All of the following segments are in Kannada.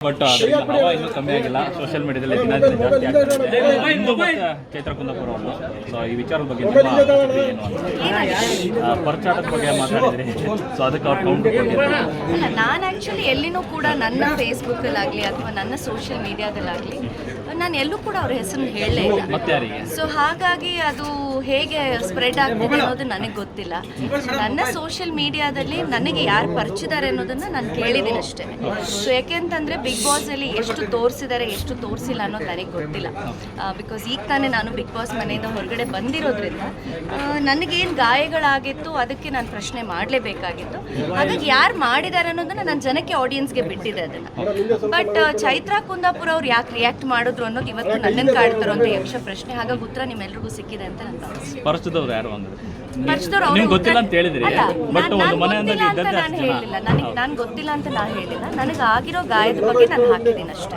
ಬಟ್ ಅದರಿಂದ ಹವಾ ಇನ್ನೂ ಕಮ್ಮಿ ಆಗಿಲ್ಲ. ಸೋಷಿಯಲ್ ಮೀಡಿಯಾದಲ್ಲಿ ದಿನ ದಿನ ಜಾಸ್ತಿ ಆಗ್ತಿದೆ ಇಂದು. ಮತ್ತೆ ಚೈತ್ರ ಕುಂದಾಪುರ ಅವರು ಸೊ ಈ ವಿಚಾರದ ಬಗ್ಗೆ ನಿಮ್ಮ ಏನು ಅಂತ. ಆ, ಬಗ್ಗೆ ಮಾತಾಡಿದ್ರಿ. ಸೊ ಅದಕ್ಕೆ ಅವ್ರು ಕೌಂಟರ್ ಕೊಟ್ಟಿದ್ದಾರೆ? ಅಲ್ಲ ನಾನು ಆ್ಯಕ್ಚುಲಿ ಎಲ್ಲಿನೂ ಕೂಡ ನನ್ನ ಫೇಸ್ಬುಕ್ಕಲ್ಲಾಗಲಿ ಅಥವಾ ನನ್ನ ಸೋಷಿಯಲ್ ಮೀಡಿಯಾದಲ್ಲಾಗ್ಲಿ ನಾನು ಎಲ್ಲೂ ಕೂಡ ಅವ್ರ ಹೆಸರನ್ನು ಹೇಳಲೇ ಇಲ್ಲ. ಮತ್ತೆ ಯಾರಿಗೆ? ಸೊ ಹಾಗಾಗಿ ಅದು ಹೇಗೆ ಸ್ಪ್ರೆಡ್ ಆಗ್ತಿದೆ ಅನ್ನೋದು ನನಗೆ ಗೊತ್ತಿಲ್ಲ. ನನ್ನ ಸೋಷಿಯಲ್ ಮೀಡಿಯಾದಲ್ಲಿ ನನಗೆ ಯಾರು ಪರಿಚಿದ್ದಾರೆ ಅನ್ನೋದನ್ನ ನಾನು ಕೇಳಿದ್ದೀನಿ ಅಷ್ಟೇ. ಸೊ ಯಾಕೆಂತಂದ್ರೆ ಬಿಗ್ ಬಾಸ್ ಅಲ್ಲಿ ಎಷ್ಟು ತೋರಿಸಿದ್ದಾರೆ ಎಷ್ಟು ತೋರಿಸಿಲ್ಲ ಅನ್ನೋದು ನನಗೆ ಗೊತ್ತಿಲ್ಲ. ಬಿಕಾಸ್ ಈಗ ತಾನೇ ನಾನು ಬಿಗ್ ಬಾಸ್ ಮನೆಯಿಂದ ಹೊರಗಡೆ ಬಂದಿರೋದ್ರಿಂದ ನನಗೇನು ಗಾಯಗಳಾಗಿತ್ತು ಅದಕ್ಕೆ ನಾನು ಪ್ರಶ್ನೆ ಮಾಡಲೇಬೇಕಾಗಿತ್ತು. ಹಾಗಾಗಿ ಯಾರು ಮಾಡಿದ್ದಾರೆ ಅನ್ನೋದನ್ನ ನಾನು ಜನಕ್ಕೆ ಆಡಿಯನ್ಸ್ಗೆ ಬಿಟ್ಟಿದೆ ಅದನ್ನ. ಬಟ್ ಚೈತ್ರಾ ಕುಂದಾಪುರ ಅವ್ರು ಯಾಕೆ ರಿಯಾಕ್ಟ್ ಮಾಡಿದ್ರು ಅನ್ನೋದು ಇವತ್ತು ನನ್ನನ್ನು ಕಾಡ್ತಾರೋ ಅಂತ ಯಕ್ಷ ಪ್ರಶ್ನೆ. ಹಾಗಾಗಿ ಉತ್ತರ ನಿಮ್ಮೆಲ್ಲರಿಗೂ ಸಿಕ್ಕಿದೆ ಅಂತ ನಾನು ಪರಿಚಯದವ್ರು ಯಾರು ಅಂದ್ರೆ? ನಿಮ್ಗೆ ಗೊತ್ತಿಲ್ಲ ಅಂತ ಹೇಳಿದ್ರಿ. ಬಟ್ ಒಂದು ಮನೆಯಲ್ಲಿ ಅಂತ ನಾನು ಅಷ್ಟು ಜನ ಹೇಳಿಲ್ಲ. ನನಗೆ ನಾನು ಗೊತ್ತಿಲ್ಲ ಅಂತ ನಾನು ಹೇಳಿಲ್ಲ. ನನಗೆ ಆಗಿರೋ ಗಾಯದ ಬಗ್ಗೆ ನಾನು ಹಾಕಿದ್ದೀನಿ ಅಷ್ಟೇ.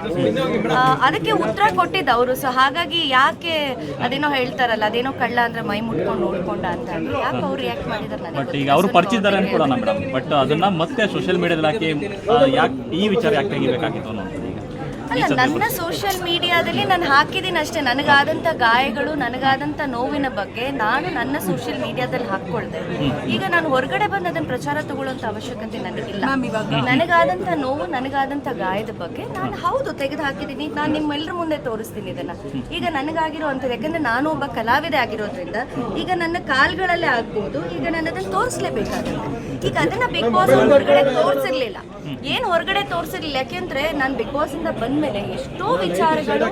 ಆ, ಅದಕ್ಕೆ ಉತ್ತರ ಕೊಟ್ಟಿದ್ದ ಅವರು. ಸೊ ಹಾಗಾಗಿ ಯಾಕೆ ಅದೇನೋ ಹೇಳ್ತಾರಲ್ಲ ಅದೇನೋ ಕಳ್ಳ ಅಂದ್ರೆ ಮೈ ಮುಟ್ಕೊಂಡು ನೋಡ್ಕೊಂಡ ಅಂತ ಹೇಳಿ. ಯಾಕೆ ಅವ್ರು ರಿಯಾಕ್ಟ್ ಮಾಡಿದಾರೆ ಬಟ್ ಈಗ ಅವರು ಪರಿಚಿದ್ದಾರೆ ಅನ್ಕೊಡೋಣ ಮೇಡಮ್ ಬಟ್ ಅದನ್ನ ಮತ್ತೆ ಸೋಷಿಯಲ್ ಮೀಡಿಯಾದಲ್ಲಿ ಹಾಕಿ ಯಾಕೆ ಈ ವಿಚಾರ ಯಾಕೆ ತೆಗಿಬೇಕಾಗಿತ್ತು ಅನ್ನೋದು. ಈಗ ಅಲ್ಲ ನನ್ನ ಸೋಷಿಯಲ್ ಮೀಡಿಯಾದಲ್ಲಿ ನಾನು ಹಾಕಿದ್ದೀನಿ ಅಷ್ಟೇ. ನನಗಾದಂಥ ಗಾಯಗಳು ನನಗಾದಂಥ ನೋವಿನ ಬಗ್ಗೆ ನಾನು ನನ್ನ ಸೋಷಿಯಲ್ ಮೀಡಿಯಾದಲ್ಲಿ ಹಾಕ್ಕೊಳ್ದೆ. ಈಗ ನಾನು ಹೊರಗಡೆ ಬಂದು ಅದನ್ನು ಪ್ರಚಾರ ತಗೊಳ್ಳುವಂಥ ಅವಶ್ಯಕತೆ ನನಗಿಲ್ಲ. ನನಗಾದಂಥ ನೋವು ನನಗಾದಂಥ ಗಾಯದ ಬಗ್ಗೆ ನಾನು ಹೌದು ತೆಗೆದು ಹಾಕಿದ್ದೀನಿ. ನಾನು ನಿಮ್ಮೆಲ್ಲರ ಮುಂದೆ ತೋರಿಸ್ತೀನಿ ಇದನ್ನ. ಈಗ ನನಗಾಗಿರೋ ಯಾಕಂದರೆ ಯಾಕಂದ್ರೆ ನಾನು ಒಬ್ಬ ಕಲಾವಿದೆ ಆಗಿರೋದ್ರಿಂದ ಈಗ ನನ್ನ ಕಾಲ್ಗಳಲ್ಲೇ ಆಗ್ಬೋದು ಈಗ ನಾನು ಅದನ್ನು ತೋರಿಸ್ಲೇಬೇಕಾಗುತ್ತೆ. ಈಗ ಅದನ್ನ ಬಿಗ್ ಬಾಸ್ ಹೊರಗಡೆ ತೋರಿಸಿರ್ಲಿಲ್ಲ. ಏನ್ ಹೊರಗಡೆ ತೋರಿಸಿರ್ಲಿಲ್ಲ? ಯಾಕೆಂದ್ರೆ ನಾನು ಬಿಗ್ ಬಾಸ್ ಇಂದ ಬಂದ್ಮೇಲೆ ಎಷ್ಟೋ ವಿಚಾರಗಳು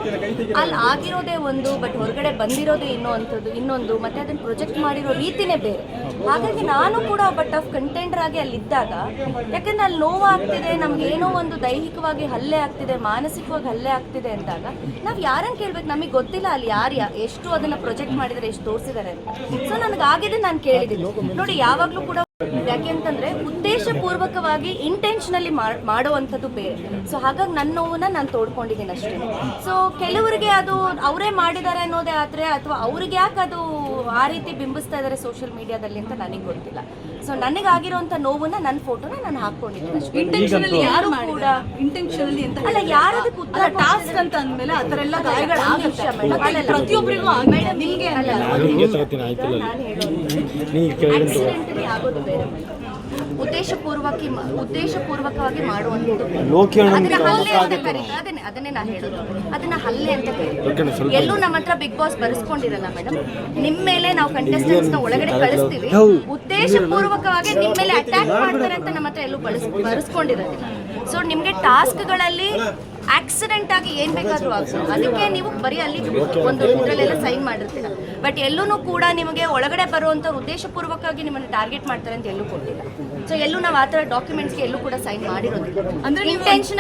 ಅಲ್ಲಿ ಆಗಿರೋದೇ ಒಂದು ಬಟ್ ಹೊರಗಡೆ ಬಂದಿರೋದು ಇನ್ನೋ ಅಂಥದ್ದು, ಇನ್ನೊಂದು, ಮತ್ತೆ ಅದನ್ನ ಪ್ರೊಜೆಕ್ಟ್ ಮಾಡಿರೋ ರೀತಿನೇ ಬೇರೆ. ಹಾಗಾಗಿ ನಾನು ಕೂಡ ಬಟ್ ಆಫ್ ಕಂಟೆಂಟರ್ ಆಗಿ ಅಲ್ಲಿದ್ದಾಗ ಯಾಕಂದ್ರೆ ಅಲ್ಲಿ ನೋವಾಗ್ತಿದೆ, ನಮ್ಗೆ ಏನೋ ಒಂದು ದೈಹಿಕವಾಗಿ ಹಲ್ಲೆ ಆಗ್ತಿದೆ, ಮಾನಸಿಕವಾಗಿ ಹಲ್ಲೆ ಆಗ್ತಿದೆ ಅಂದಾಗ, ನಾವ್ ಯಾರನ್ನ ಕೇಳ್ಬೇಕು? ನಮಗೆ ಗೊತ್ತಿಲ್ಲ ಅಲ್ಲಿ ಯಾರು ಎಷ್ಟು ಅದನ್ನ ಪ್ರೊಜೆಕ್ಟ್ ಮಾಡಿದರೆ, ಎಷ್ಟು ತೋರಿಸಿದ್ದಾರೆ ಅಂತ. ಸೊ ನನಗಾಗಿದೆ ನಾನು ಕೇಳಿದ್ದೀನಿ. ನೋಡಿ, ಯಾವಾಗಲೂ ಕೂಡ ಯಾಕೆ ಅಂತಂದ್ರೆ ಉದ್ದೇಶಪೂರ್ವಕವಾಗಿ ಇಂಟೆನ್ಷನಲಿ ಮಾಡುವಂಥದ್ದು ಬೇರೆ. ಸೊ ಹಾಗಾಗಿ ನನ್ನ ನೋವನ್ನ ನಾನು ತೋಡ್ಕೊಂಡಿದ್ದೀನಿ ಅಷ್ಟೇ. ಸೊ ಕೆಲವರಿಗೆ ಅದು ಅವರೇ ಮಾಡಿದ್ದಾರೆ ಅನ್ನೋದೇ ಆದ್ರೆ ಅಥವಾ ಅವ್ರಿಗೆ ಯಾಕೆ ಅದು ಆ ರೀತಿ ಬಿಂಬಿಸ್ತಾ ಇದ್ದಾರೆ ಸೋಷಿಯಲ್ ಮೀಡಿಯಾದಲ್ಲಿ ಅಂತ ನನಗೆ ಗೊತ್ತಿಲ್ಲ. ಸೊ ನನಗಾಗಿರುವಂತ ನೋವನ್ನ ನನ್ನ ಫೋಟೋನ ನಾನು ಹಾಕೊಂಡಿದ್ದೀನಿ ಅಷ್ಟೇ. ಇಂಟೆನ್ಷನಲಿ ಯಾರು ಯಾರು ಕೂಡ ಇಂಟೆನ್ಷನಲಿ ಅಂತ ಅಲ್ಲ ಯಾರದಕ್ಕೆ ಉತ್ತರ ಟಾಸ್ಕ್ ಅಂತ ಅಂದ್ಮೇಲೆ ಆ ಥರ ಎಲ್ಲ ಗಾಯಗಳು ಒಂದ್ ನಿಮಿಷ ಆಗುತ್ತೆ madam. ಮತ್ತೆ ಅಲ್ಲಲ್ಲ. ಪ್ರತಿಯೊಬ್ಬರಿಗೂ ಆಗಿದೆ ನಿಮ್ಗೆ ಅಲ್ಲ, ನಾನು ಹೇಳೋದು. accidentally ಆಗೋದು ಬೇರೆ. ಉದ್ದೇಶಪೂರ್ವಕಿ ಉದ್ದೇಶಪೂರ್ವಕವಾಗಿ ಮಾಡುವಂಥದ್ದು. ಅದನ್ನ ಹಲ್ಲೆ ಅಂತ ಕರೀತಾರೆ. ಅದನ್ನೇ ಅದನ್ನೇ ನಾನು ಹೇಳೋದು. ಅದನ್ನ ಹಲ್ಲೆ ಅಂತ ಕರೀತಾರೆ. ಎಲ್ಲೂ ನಮ್ಮ ಹತ್ರ ಬಿಗ್ ಬಾಸ್ ಬರೆಸ್ಕೊಂಡಿರಲ್ಲ ಮೇಡಮ್ ನಿಮ್ಮ ಮೇಲೆ ನಾವು ಕಂಟೆಸ್ಟೆಂಟ್ಸ್ನ ಒಳಗಡೆ ಕಳಿಸ್ತೀವಿ. ಉದ್ದೇಶಪೂರ್ವಕವಾಗಿ ನಿಮ್ಮ ಮೇಲೆ ಅಟ್ಯಾಕ್ ಮಾಡ್ತಾರೆ ಅಂತ ನಮ್ಮ ಹತ್ರ ಎಲ್ಲೂ ಬಳಸ್ ಬರೆಸ್ಕೊಂಡಿರೋದಿಲ್ಲ ಸೊ ನಿಮ್ಗೆ ಟಾಸ್ಕ್ಗಳಲ್ಲಿ ಆಕ್ಸಿಡೆಂಟ್ ಆಗಿ ಏನ್ ಬೇಕಾದ್ರೂ ಆಗ್ಬೋದು. ಅದಕ್ಕೆ ನೀವು ಬರೀ ಅಲ್ಲಿ ಒಂದು ಇದರಲ್ಲೆಲ್ಲ ಸೈನ್ ಮಾಡಿರ್ತೀರ. ಬಟ್ ಎಲ್ಲೂ ಕೂಡ ನಿಮಗೆ ಒಳಗಡೆ ಬರುವಂತ ಉದ್ದೇಶಪೂರ್ವಕವಾಗಿ ನಿಮ್ಮನ್ನು ಟಾರ್ಗೆಟ್ ಮಾಡ್ತಾರೆ ಅಂತ ಎಲ್ಲೂ ಕೊಟ್ಟಿಲ್ಲ ಸೊ ಎಲ್ಲೂ ನಾವು ಆ ಥರ ಡಾಕ್ಯುಮೆಂಟ್ಸ್ಗೆ ಎಲ್ಲೂ ಕೂಡ ಸೈನ್ ಮಾಡಿರೋದಿಲ್ಲ. ಅಂದ್ರೆ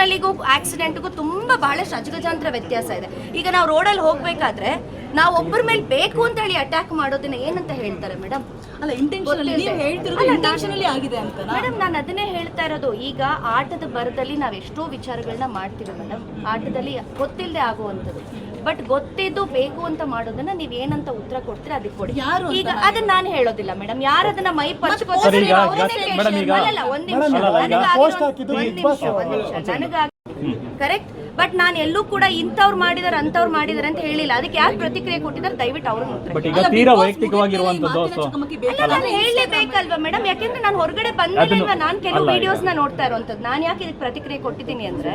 ಅಲ್ಲಿಗೂ ಆಕ್ಸಿಡೆಂಟ್ಗೂ ತುಂಬಾ ಬಹಳಷ್ಟು ಅಜಗಜಾಂತರ ವ್ಯತ್ಯಾಸ ಇದೆ. ಈಗ ನಾವು ರೋಡಲ್ಲಿ ಹೋಗ್ಬೇಕಾದ್ರೆ ನಾವು ಒಬ್ಬರ ಮೇಲೆ ಬೇಕು ಅಂತ ಹೇಳಿ ಅಟ್ಯಾಕ್ ಮಾಡೋದನ್ನ ಏನಂತ ಹೇಳ್ತಾರೆ ಮೇಡಮ್ ಅಲ್ಲ ಇಂಟೆನ್ಷನಲಿ ನೀವು ಹೇಳ್ತಿರೋದು ಅಲ್ಲ, ಇಂಟೆನ್ಷನಲಿ ಆಗಿದೆ ಅಂತ ಮೇಡಮ್ ನಾನು ಅದನ್ನೇ ಹೇಳ್ತಾ ಇರೋದು. ಈಗ ಆಟದ ಬರದಲ್ಲಿ ನಾವು ಎಷ್ಟೋ ವಿಚಾರಗಳನ್ನ ಮಾಡ್ತೀವಿ ಮೇಡಮ್ ಆಟದಲ್ಲಿ ಗೊತ್ತಿಲ್ಲದೆ ಆಗುವಂಥದ್ದು. ಬಟ್ ಗೊತ್ತಿದ್ದು ಬೇಕು ಅಂತ ಮಾಡೋದನ್ನ ನೀವ್ ಏನಂತ ಉತ್ತರ ಕೊಡ್ತೀರಾ ಅದಕ್ಕೆ ಕೊಡಿ. ಯಾರು ಈಗ ಅದನ್ನ ನಾನು ಹೇಳೋದಿಲ್ಲ ಮೇಡಮ್ ಯಾರು ಅದನ್ನ ಮೈ ಪರ್ಚ್ಕೊತಾರೆ ಈಗ- ಒಂದ್ ನಿಮಿಷ. ನನಗಾಗಿರೋ- ಒಂದ್ ನಿಮಿಷ, ಬಾಸ್ ಒಂದ್ ನಿಮಿಷ. ನನಗಾಗಿ ಕರೆಕ್ಟ್ ಬಟ್ ನಾನು ಎಲ್ಲೂ ಕೂಡ ಇಂಥವ್ರು ಮಾಡಿದಾರೆ ಅಂತವ್ರು ಮಾಡಿದಾರೆ ಅಂತ ಹೇಳಿಲ್ಲ. ಅದಕ್ಕೆ ಯಾರು ಪ್ರತಿಕ್ರಿಯೆ ಕೊಟ್ಟಿದ್ದಾರೆ? ದಯವಿಟ್ಟು ಅವ್ರನ್ನ ಹೇಳಲೇಬೇಕಲ್ವಾ ಮೇಡಮ್ ಯಾಕೆಂದ್ರೆ ನಾನು ಹೊರಗಡೆ ಬಂದ್ಮೇಲೆ ನಾನು ಕೆಲವು ವಿಡಿಯೋಸ್ನ ನೋಡ್ತಾ ಇರುವಂತದ್ದು ನಾನು ಯಾಕೆ ಇದಕ್ಕೆ ಪ್ರತಿಕ್ರಿಯೆ ಕೊಟ್ಟಿದ್ದೀನಿ ಅಂದ್ರೆ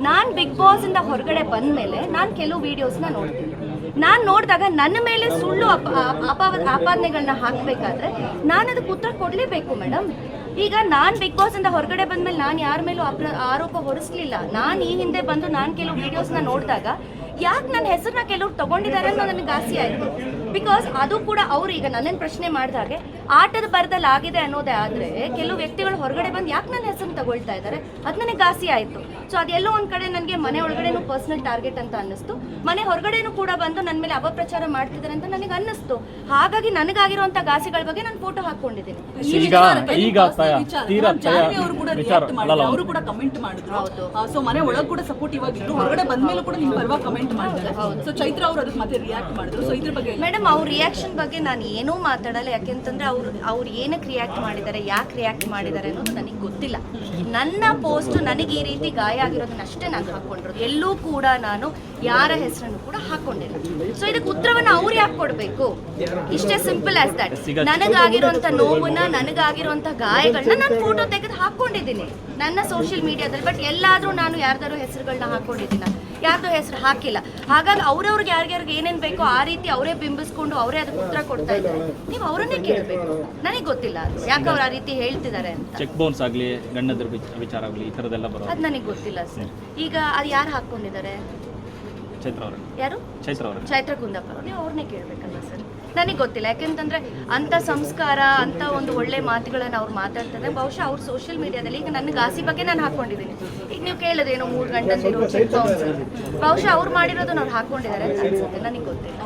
ನಾನ್ ಬಿಗ್ ಬಾಸ್ ಇಂದ ಹೊರಗಡೆ ಬಂದ್ಮೇಲೆ ನಾನು ಕೆಲವು ವಿಡಿಯೋಸ್ನ ನೋಡ್ತೀನಿ. ನಾನು ನೋಡಿದಾಗ ನನ್ನ ಮೇಲೆ ಸುಳ್ಳು ಅಪ- ಅಪ- ಆಪಾದನೆಗಳನ್ನ ಹಾಕ್ಬೇಕಾದ್ರೆ ನಾನು ಅದಕ್ಕೆ ಉತ್ತರ ಕೊಡಲೇಬೇಕು ಮೇಡಮ್ ಈಗ ನಾನ್ ಬಿಗ್ ಬಾಸ್ ಇಂದ ಹೊರಗಡೆ ಬಂದ್ಮೇಲೆ ನಾನು ಯಾರ ಮೇಲೂ ಆರೋಪ ಹೊರಿಸ್ಲಿಲ್ಲ. ನಾನು ಈ ಹಿಂದೆ ಬಂದು ನಾನು ಕೆಲವು ವಿಡಿಯೋಸ್ನ ನೋಡಿದಾಗ ಯಾಕೆ ನನ್ನ ಹೆಸರನ್ನ ಕೆಲವ್ರು ತಗೊಂಡಿದ್ದಾರೆ ಅನ್ನೋ ನನಗೆ ಆಸೆ ಆಯ್ತು. ಬಿಕಾಸ್ ಅದು ಕೂಡ ಅವ್ರು ಈಗ ನನ್ನನ್ನು ಪ್ರಶ್ನೆ ಮಾಡಿದಾಗೆ ಆಟದ ಬರದಲ್ಲಿ ಆಗಿದೆ ಅನ್ನೋದೇ ಆದ್ರೆ ಕೆಲವು ವ್ಯಕ್ತಿಗಳು ಹೊರಗಡೆ ಬಂದು ಯಾಕೆ ನನ್ನ ಹೆಸರು ತಗೊಳ್ತಾ ಇದ್ದಾರೆ? ಅದು ನನಗೆ ಗಾಸಿ ಆಯ್ತು. ಸೊ ಅದೆಲ್ಲೋ ಒಂದ್ ಕಡೆ ನನಗೆ ಮನೆ ಒಳಗಡೆನೂ ಪರ್ಸನಲ್ ಟಾರ್ಗೆಟ್ ಅಂತ ಅನ್ನಿಸ್ತು. ಮನೆ ಹೊರಗಡೆನೂ ಕೂಡ ಬಂದು ನನ್ನ ಮೇಲೆ ಅಪಪ್ರಚಾರ ಮಾಡ್ತಿದ್ದಾರೆ ಅಂತ ನನಗೆ ಅನ್ನಿಸ್ತು. ಹಾಗಾಗಿ ನನಗಾಗಿರುವಂತ ಗಾಸಿಗಳ ಬಗ್ಗೆ ನಾನು ಫೋಟೋ ಹಾಕೊಂಡಿದ್ದೀನಿ ಅವರು ಕೂಡ ಕಮೆಂಟ್ ಮಾಡಿದ್ರು. ಸೊ ಮನೆ ಒಳಗೆ ಕೂಡ ಸಪೋರ್ಟಿವ್ ಆಗಿದ್ರು ಹೊರಗಡೆ ಬಂದ್ಮೇಲೆ ಕೂಡ ನಿಮ್ಮ ಪರವಾಗಿ ಕಮೆಂಟ್ ಮಾಡಿದ್ದಾರೆ. ಸೊ ಚೈತ್ರ ಅವರು ಅದಕ್ಕೆ ಮತ್ತೆ ರಿಯಾಕ್ಟ್ ಮಾಡಿದ್ರು. ಸೊ ಇದ್ರ ಬಗ್ಗೆ ಮೇಡಮ್ ಅವ್ರ ರಿಯಾಕ್ಷನ್ ಬಗ್ಗೆ ನಾನು ಏನೂ ಮಾತಾಡಲ್ಲ. ಯಾಕೆಂತಂದ್ರೆ ಅವ್ರು ಅವ್ರು ಏನಕ್ಕೆ ರಿಯಾಕ್ಟ್ ಮಾಡಿದ್ದಾರೆ ಯಾಕೆ ರಿಯಾಕ್ಟ್ ಮಾಡಿದ್ದಾರೆ ಅನ್ನೋದು ನನಗೆ ಗೊತ್ತಿಲ್ಲ. ನನ್ನ ಪೋಸ್ಟ್ ನನಗೆ ಈ ರೀತಿ ಗಾಯ ಆಗಿರೋದನ್ನಷ್ಟೇ ನಾನು ಹಾಕೊಂಡಿರೋದು. ಎಲ್ಲೂ ಕೂಡ ನಾನು ಯಾರ ಹೆಸರನ್ನು ಕೂಡ ಹಾಕೊಂಡಿಲ್ಲ. ಸೊ ಇದಕ್ಕೆ ಉತ್ತರವನ್ನು ಅವ್ರು ಯಾಕೆ ಕೊಡಬೇಕು? ಇಷ್ಟೇ ಸಿಂಪಲ್ ಆಸ್ ದಟ್ ನನಗಾಗಿರುವಂತ ನೋವನ್ನ ನನಗಾಗಿರುವಂತ ಗಾಯಗಳನ್ನ ನಾನು ಫೋಟೋ ತೆಗೆದು ಹಾಕೊಂಡಿದ್ದೀನಿ. ನನ್ನ ಸೋಷಿಯಲ್ ಮೀಡಿಯಾದಲ್ಲಿ ಬಟ್ ಎಲ್ಲಾದ್ರೂ ನಾನು ಯಾರ್ದಾರು ಹೆಸರುಗಳನ್ನ ಹಾಕೊಂಡಿದ್ದೀನಿ ಯಾರ್ದು ಹೆಸರು ಹಾಕಿಲ್ಲ. ಹಾಗಾಗಿ ಅವ್ರವ್ರಿಗೆ ಯಾರ್ಯಾರಿಗೆ ಏನೇನು ಬೇಕೋ ಆ ರೀತಿ ಅವರೇ ಬಿಂಬಿಸ್ಕೊಂಡು ಅವರೇ ಅದಕ್ಕೆ ಉತ್ತರ ಕೊಡ್ತಾ ಇದ್ದಾರೆ. ನೀವು ಅವರನ್ನೇ ಕೇಳಬೇಕು. ನನಗೆ ಗೊತ್ತಿಲ್ಲ ಅದು. ಯಾಕೆ ಅವ್ರು ಆ ರೀತಿ ಹೇಳ್ತಿದ್ದಾರೆ ಅಂತ. ಚೆಕ್ ಬೌನ್ಸ್ ಆಗಲಿ ವಿಚಾರ ಆಗಲಿ ಈ ಥರದ್ದೆಲ್ಲ ಬರೋದು. ಅದು ನನಗೆ ಗೊತ್ತಿಲ್ಲ ಸರ್. ಈಗ ಅದು ಯಾರು ಹಾಕೊಂಡಿದ್ದಾರೆ ಚೈತ್ರ ಅವರು. ಯಾರು? ಚೈತ್ರ ಅವರು. ಚೈತ್ರ ಕುಂದಪ್ಪ ನೀವು ಅವ್ರನ್ನೇ ಕೇಳಬೇಕಲ್ಲ ಸರ್? ನನಗೆ ಗೊತ್ತಿಲ್ಲ. ಯಾಕೆಂತಂದ್ರೆ ಅಂಥ ಸಂಸ್ಕಾರ ಅಂತ ಒಂದು ಒಳ್ಳೆ ಮಾತುಗಳನ್ನ ಅವ್ರು ಮಾತಾಡ್ತಾರೆ. ಬಹುಶಃ ಅವ್ರು ಸೋಷಿಯಲ್ ಮೀಡಿಯಾದಲ್ಲಿ ಈಗ ನನ್ನ ಗಾಸಿ ಬಗ್ಗೆ ನಾನು ಹಾಕೊಂಡಿದ್ದೀನಿ. ಈಗ ನೀವು ಕೇಳೋದೇನೋ ಮೂರು ಗಂಟೆ ಬಹುಶಃ ಅವ್ರು ಮಾಡಿರೋದು ಅವ್ರು ಹಾಕೊಂಡಿದ್ದಾರೆ ಅಂತ ಅನ್ಸುತ್ತೆ. ನನಗೆ ಗೊತ್ತಿಲ್ಲ.